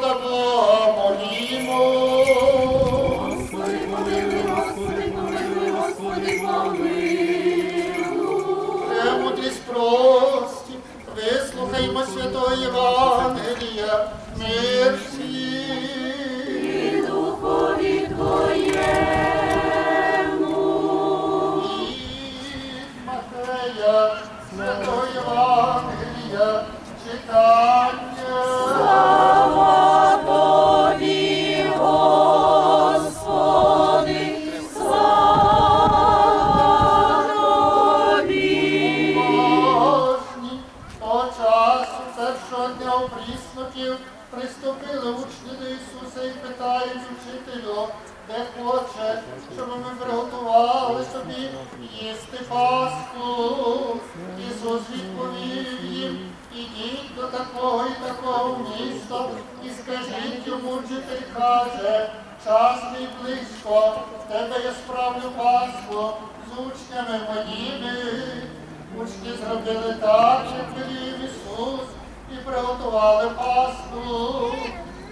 Господа питають учителю, де хоче, щоб ми приготували собі їсти Пасху. Ісус відповів їм, ідіть до такого і такого міста і скажіть йому, вчитель каже, час мій близько, в тебе я справлю Пасху з учнями моїми. Учні зробили так, як велів Ісус, і приготували Пасху.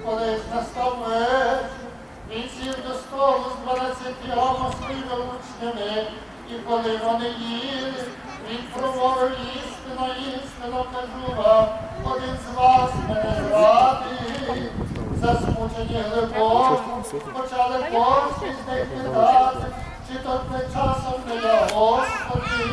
Коли ж настав вечір, він сів до столу з дванадцятьма своїми учнями, і коли вони їли, він промовив істину, істину кажу вам, один з вас мене зрадить. Засмучені глибоко, почали кожен з них питати, чи то не часом не я, Господи.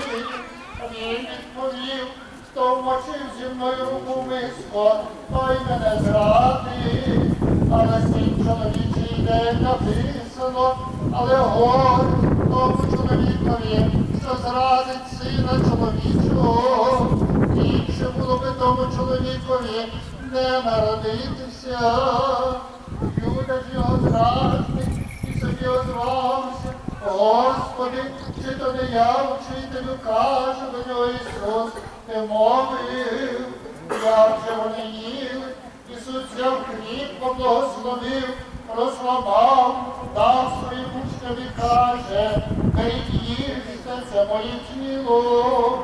Він відповів, хто вмочив зі мною руку миско, той мене зрадить. Але сім чоловічий день написано, але горе тому чоловікові, що зрадить сина чоловічого. Ліпше було би тому чоловікові не народитися. Юда ж його зрадник і собі озвався. Господи, чи то не я вчителю каже до нього Ісус, ти мовив, як же вони їли, Ісус взяв хліб, поблагословив, розламав, дав своїм учням і каже, беріть їжте, це моє тіло.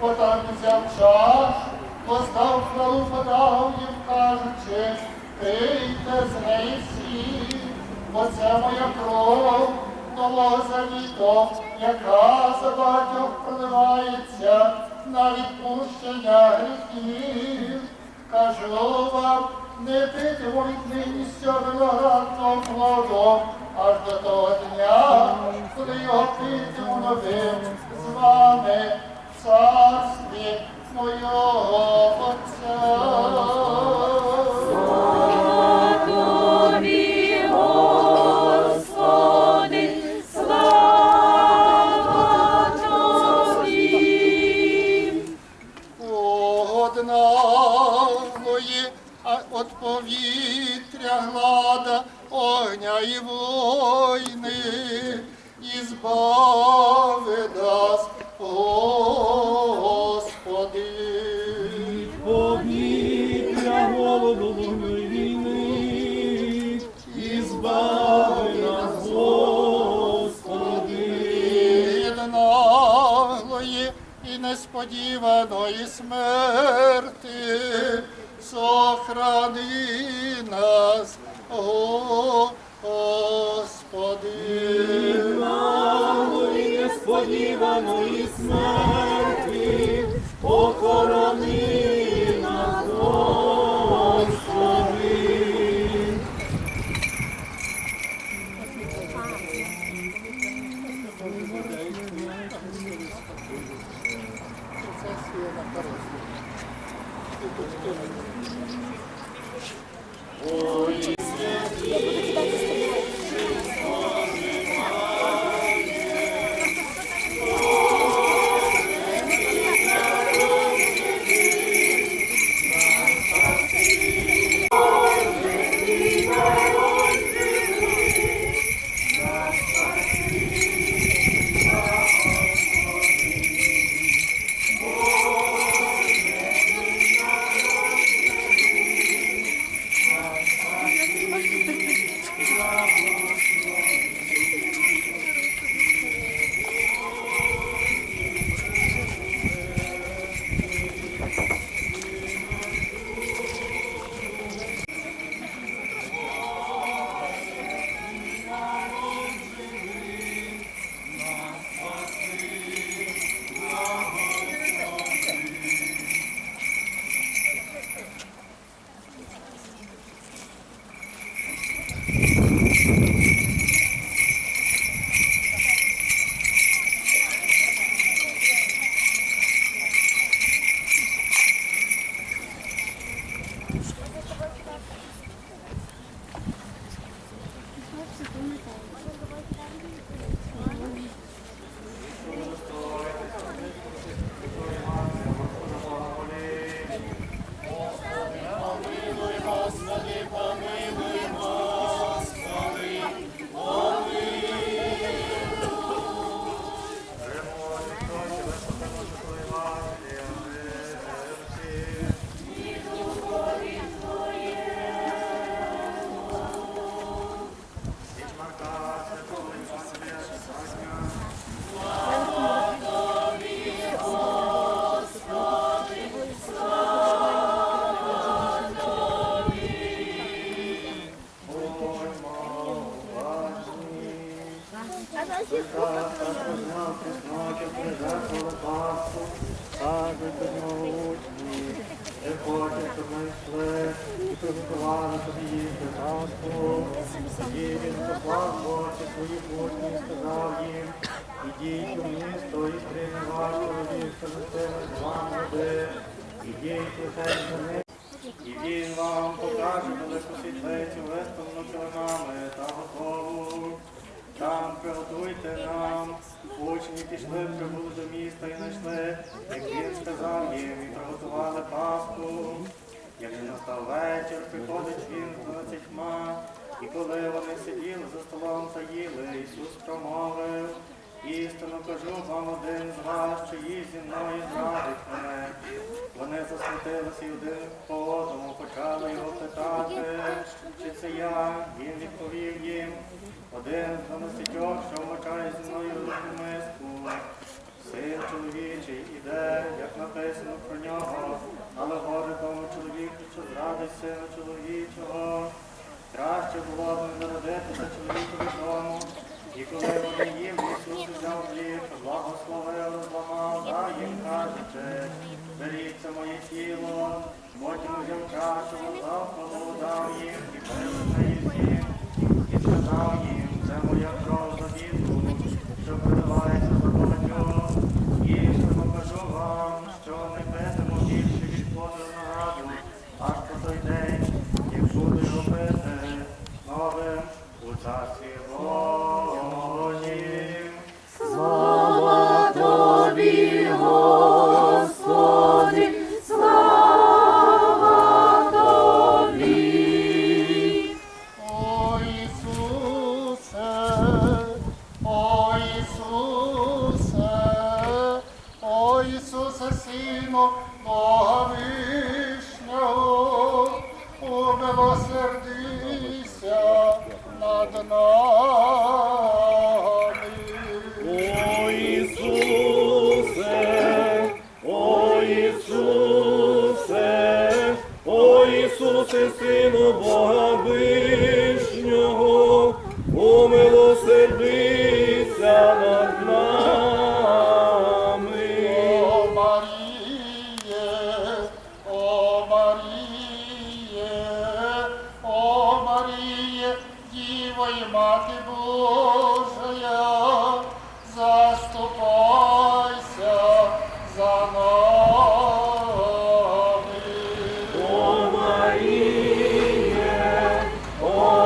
Потім взяв чашу, постав хвалу, подав їм, кажучи, пийте з неї всі, бо це моя кров нового завіту, яка за багатьох проливається на відпущення гріхів. Кажу вам, не питимо віднині з цього виноградного плоду, аж до того дня, коли його питиму новим з вами в царстві моєго Отця. Несподіваної смерті, покорони Тоді він поклав очі своїх учнів і сказав їм, ідіть у місто і прийми ваш чоловік, що носили з вами води. Ідіть лише ним. І він вам покаже велику світлицю, виставлену човнами та готову. Там приготуйте нам. Учні пішли, прибули до міста і знайшли, як він сказав їм, і приготували Пасху. Як же настав вечір, приходить він з дванадцятьма, і коли вони сиділи за столом та їли, Ісус промовив, істину кажу вам один з вас, їсть зі мною зрадить мене. Вони засмутилися і один по одному почали його питати, чи це я, він відповів їм, один з дванадцятьох, що вмикає зі мною одну миску. Син чоловічий іде, як написано про нього, але горе тому чоловіку, що зрадить сина чоловічого. Краще було б народитися чоловікові дому. І коли вони їм, Ісус взяв хліб, благословив, зламав, да їм, кажучи, беріться моє тіло, потім взяв чашу, дав хвалу, їм, і пили неї всім, і сказав їм, No.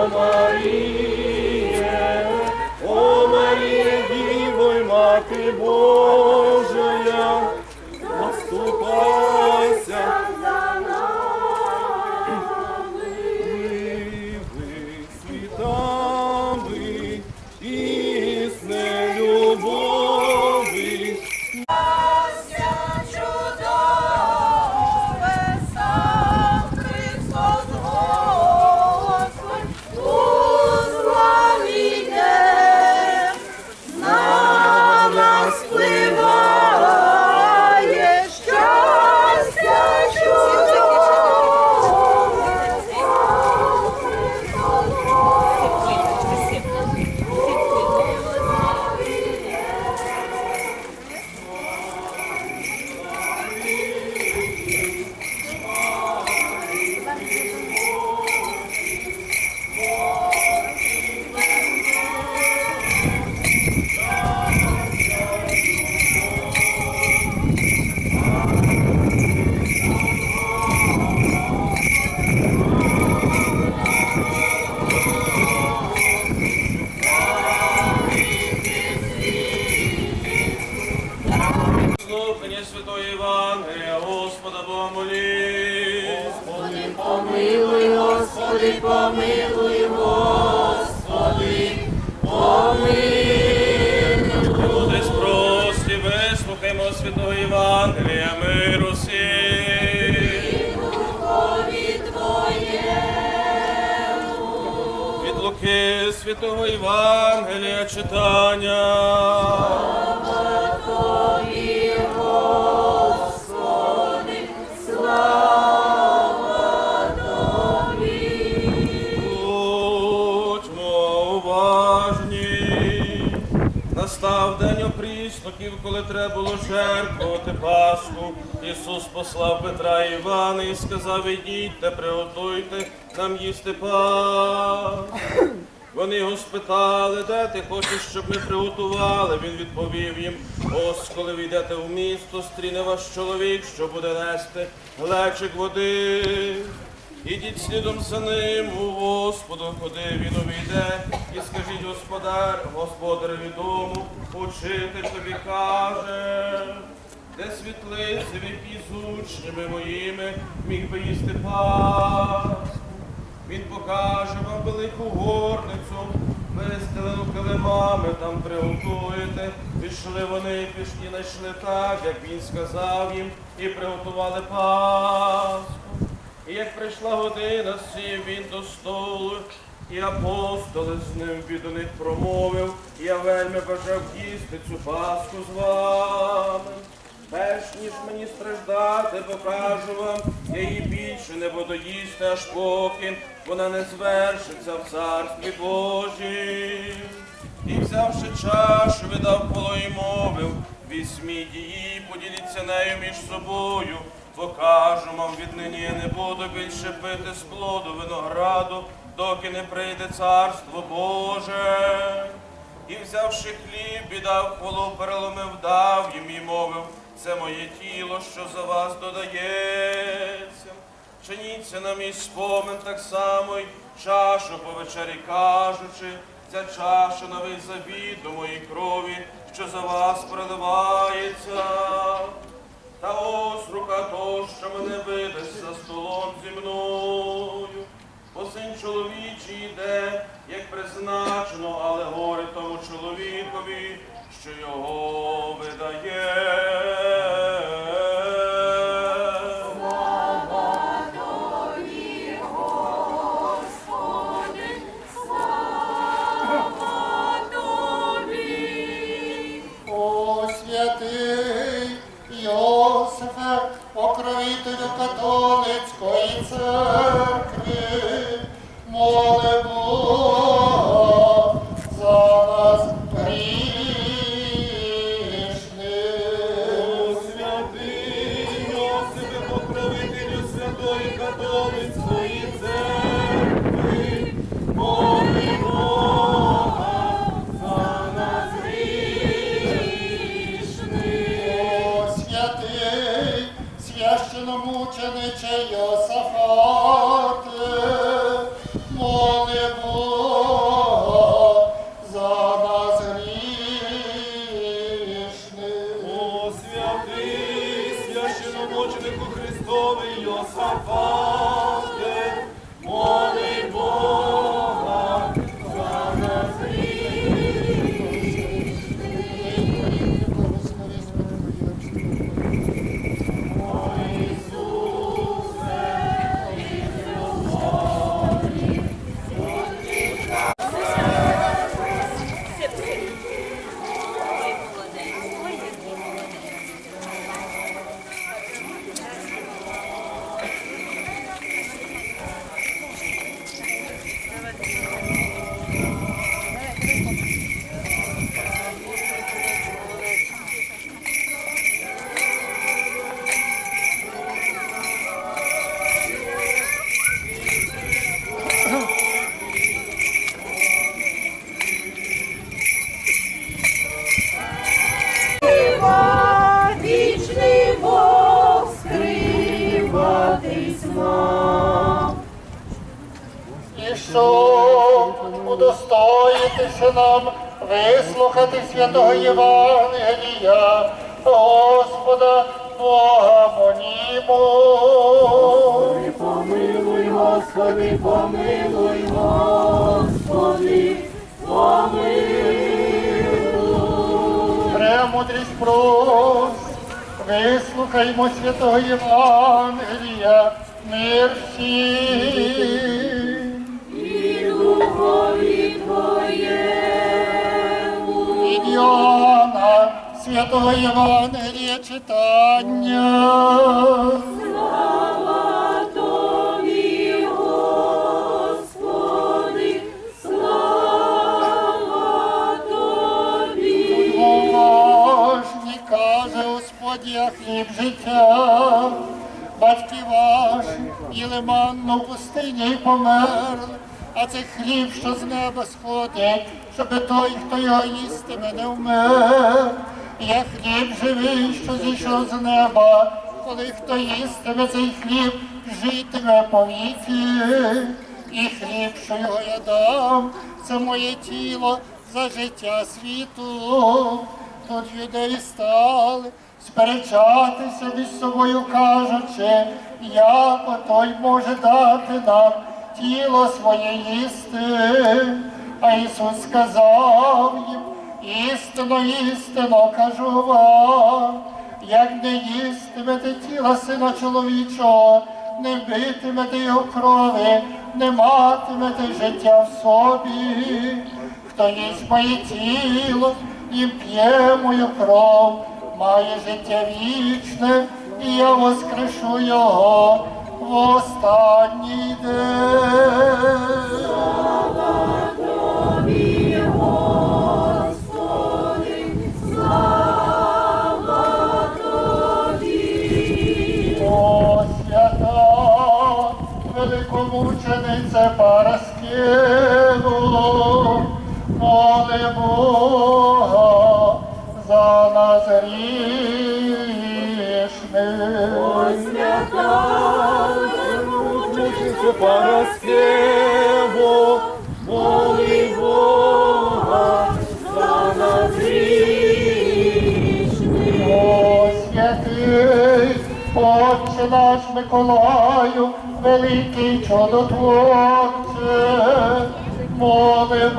Маріє, о Маріє, Діво й Мати Божая, Євангелія, миру. Духові Від Луки святого Євангелія читання. Треба було жертвувати Пасху. Ісус послав Петра і Івана і сказав, ідіть та приготуйте нам їсти Пасху. Вони його спитали, де ти хочеш, щоб ми приготували. Він відповів їм: ось коли ви йдете в місто, стріне ваш чоловік, що буде нести глечик води. Ідіть слідом за ним у Господу, куди він увійде, і скажіть господар, господареві дому, учитель тобі каже, де світлиці, в з учнями моїми міг би їсти Пасху. Він покаже вам велику горницю, вистелену килимами, там приготуєте. Пішли вони, пішли, знайшли так, як він сказав їм, і приготували Пасху. І як прийшла година, сів він до столу, і апостоли з ним від них промовив, я вельми бажав їсти цю Пасху з вами. Перш ніж мені страждати, покажу вам, я її більше не буду їсти, аж поки вона не звершиться в царстві Божій. І взявши чашу, видав коло і мовив, візьміть її, поділіться нею між собою. Покажу вам віднині не буду більше пити з плоду винограду, доки не прийде царство Боже. І взявши хліб, і дав хвалу, переломив, дав їм і мовив, це моє тіло, що за вас додається. Чиніться на мій спомин так само й чашу по вечері кажучи, ця чаша новий завіт до моїй крові, що за вас проливається. Чоловічий йде, як призначено, але горе тому чоловікові, що його видає. Покровителю католицької церкви, святої католицької церкви, скриватись мав. І щоб удостоїтися нам вислухати святого Євангелія, Господа Бога монімо. Помилуй, Господи. Господи, помилуй, Господи, помилуй. Премудрість прос, вислухаймо святого Євангелія, мир всім. І духові Твоєму. Від Йоанна, святого Євангелія читання. Слава манну пустині померли, а це хліб, що з неба сходить, щоб той, хто його їстиме, не вмер. Я хліб живий, що зійшов з неба, коли хто їстиме цей хліб, житиме повіки. І хліб, що його я дам, це моє тіло за життя світу. Тут юдеї стали сперечатися між собою, кажучи, як отой може дати нам тіло своє їсти. А Ісус сказав їм, істинно, істинно кажу вам, як не їстимете тіла сина чоловічого, не битимете його крові, не матимете життя в собі. Хто їсть моє тіло і п'є мою кров, має життя вічне, і я воскрешу його в останній день. Господи, слава Тобі. О, свята, великомученице Параскеву, Миколаю, великий чудотворче, моли